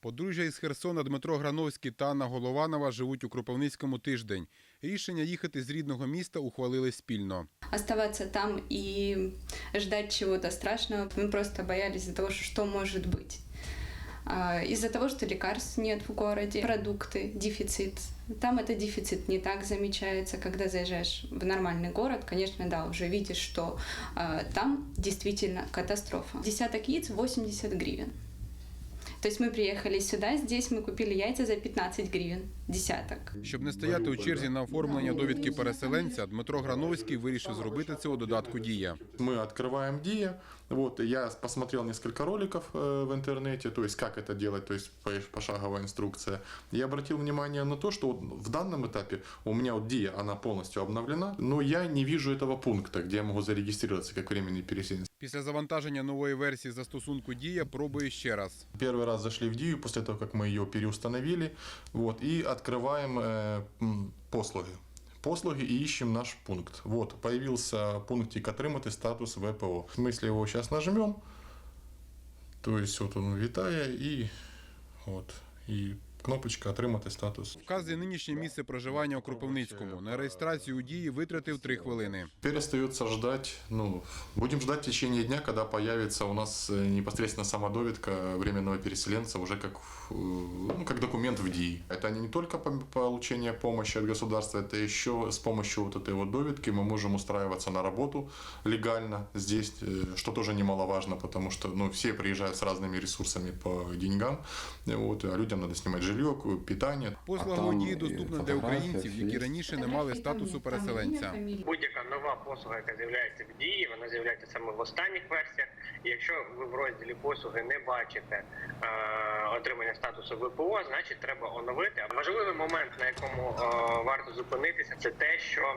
Подружжя із Херсона Дмитро Грановський та Анна Голованова живуть у Кропивницькому тиждень. Рішення їхати з рідного міста ухвалили спільно. оставаться там и ждать чего-то страшного. Мы просто боялись из-за того, что, что может быть. А, Из-за того, что лекарств нет в городе, продукты, дефицит. Там это дефицит не так замечается, когда заезжаешь в нормальный город, конечно, да, уже видишь, что а, там действительно катастрофа. Десяток яиц 80 гривен. То есть мы приехали сюда, здесь мы купили яйца за 15 гривен, десяток. Щоб не стояти у черзі на оформлення довідки переселенця, Дмитро Грановський вирішив зробити це у додатку Дія. Мы открываем Dia. Вот, и я посмотрел несколько роликов э, в интернете, то есть как это делать, то есть по- пошаговая инструкция. Я обратил внимание на то, что вот в данном этапе у меня вот Dia, она полностью обновлена, но я не вижу этого пункта, где я могу зарегистрироваться как временный переселенец. Після завантаження нової версії застосунку Дія пробує ще раз. Первый раз зашли в Дию после того, как мы ее переустановили, вот, и открываем э, м, послуги. Послуги и ищем наш пункт. Вот, появился пунктик «Отримати статус ВПО». Мы, если его сейчас нажмем, то есть вот он витая и вот, и кнопочка «Отримати статус». Вказує нинішнє місце проживання у Кропивницькому. На реєстрацію у Дії витратив три хвилини. Теперь остается ждать, ну, будем ждать в течение дня, когда появится у нас э, непосредственно сама довідка временного переселенца уже как, э, ну, как документ в ДИИ. Это не только по- получение помощи от государства, это еще с помощью вот этой вот довідки мы можем устраиваться на работу легально здесь, э, что тоже немаловажно, потому что, ну, все приезжают с разными ресурсами по деньгам, э, вот, а людям надо снимать жилье, питание. Послуга там у Дії доступна для українців, які раніше не мали статусу переселенця. Будь-яка нова послуга, яка з'являється в дії, вона з'являється саме в останніх версіях. І якщо ви в розділі послуги не бачите е, отримання статусу ВПО, значить треба оновити. Важливий момент, на якому е, варто зупинитися, це те, що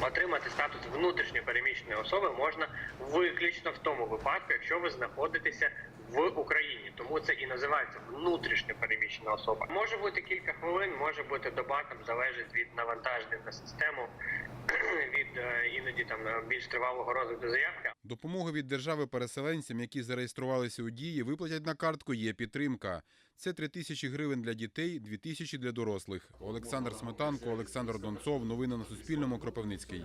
Отримати статус внутрішньо переміщеної особи можна виключно в тому випадку, якщо ви знаходитеся в Україні, тому це і називається внутрішньо переміщена особа. Може бути кілька хвилин, може бути доба, там залежить від навантаження на систему, від е, іноді там е, більш тривалого розгляду заявки. Допомоги від держави переселенцям, які зареєструвалися у Дії, виплатять на картку є підтримка. Це 3 тисячі гривень для дітей, 2 тисячі для дорослих. Олександр Сметанко, Олександр Донцов. Новини на Суспільному. Кропивницький.